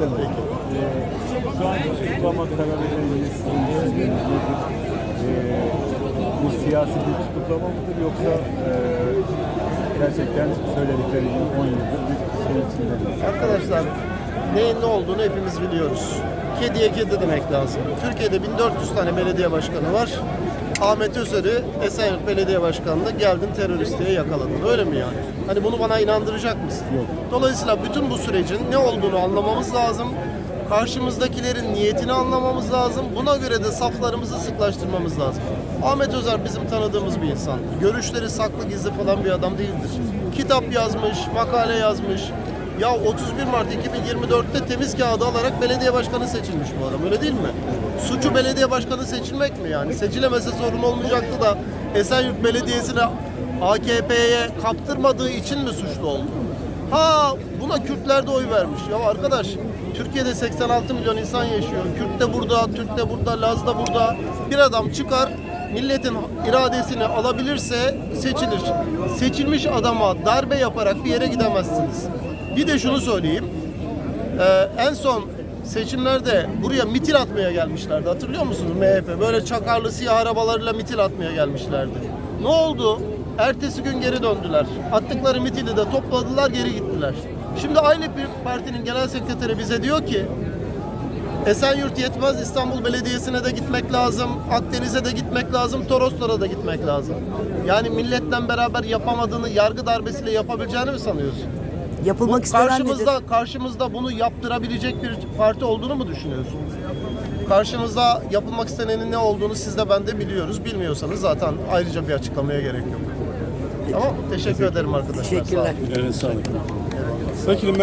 istemez. Ee, şu an tutuklama kararıyla siyasi bir tutuklama mıdır yoksa e, gerçekten söyledikleri gibi 10 yıldır bir şey içinde? Arkadaşlar neyin ne olduğunu hepimiz biliyoruz. Kediye kedi demek lazım. Türkiye'de 1400 tane belediye başkanı var. Ahmet Özer'i Esenyurt Belediye Başkanı'nda geldin terörist diye yakaladın. Öyle mi yani? Hani bunu bana inandıracak mısın? Yok. Dolayısıyla bütün bu sürecin ne olduğunu anlamamız lazım. Karşımızdakilerin niyetini anlamamız lazım. Buna göre de saflarımızı sıklaştırmamız lazım. Ahmet Özer bizim tanıdığımız bir insan. Görüşleri saklı gizli falan bir adam değildir. Kitap yazmış, makale yazmış. Ya 31 Mart 2024'te temiz kağıdı alarak belediye başkanı seçilmiş bu adam öyle değil mi? Suçu belediye başkanı seçilmek mi yani? Seçilemese sorun olmayacaktı da Esenyurt Belediyesi'ne AKP'ye kaptırmadığı için mi suçlu oldu? Ha buna Kürtler de oy vermiş. Ya arkadaş Türkiye'de 86 milyon insan yaşıyor. Kürt de burada, Türk de burada, Laz da burada. Bir adam çıkar milletin iradesini alabilirse seçilir. Seçilmiş adama darbe yaparak bir yere gidemezsiniz. Bir de şunu söyleyeyim. Ee, en son seçimlerde buraya mitil atmaya gelmişlerdi. Hatırlıyor musunuz MHP? Böyle çakarlı siyah arabalarıyla mitil atmaya gelmişlerdi. Ne oldu? Ertesi gün geri döndüler. Attıkları mitili de topladılar, geri gittiler. Şimdi aynı bir partinin genel sekreteri bize diyor ki Esenyurt yetmez, İstanbul Belediyesi'ne de gitmek lazım, Akdeniz'e de gitmek lazım, Toroslara da gitmek lazım. Yani milletle beraber yapamadığını yargı darbesiyle yapabileceğini mi sanıyorsun? Yapılmak Bu istenen karşımızda nedir? karşımızda bunu yaptırabilecek bir parti olduğunu mu düşünüyorsun? Karşımızda yapılmak istenenin ne olduğunu siz de ben de biliyoruz. Bilmiyorsanız zaten ayrıca bir açıklamaya gerek yok. Tamam, teşekkür ederim arkadaşlar. Sağ olun. Teşekkürler. Evet sağ olun. Vekilim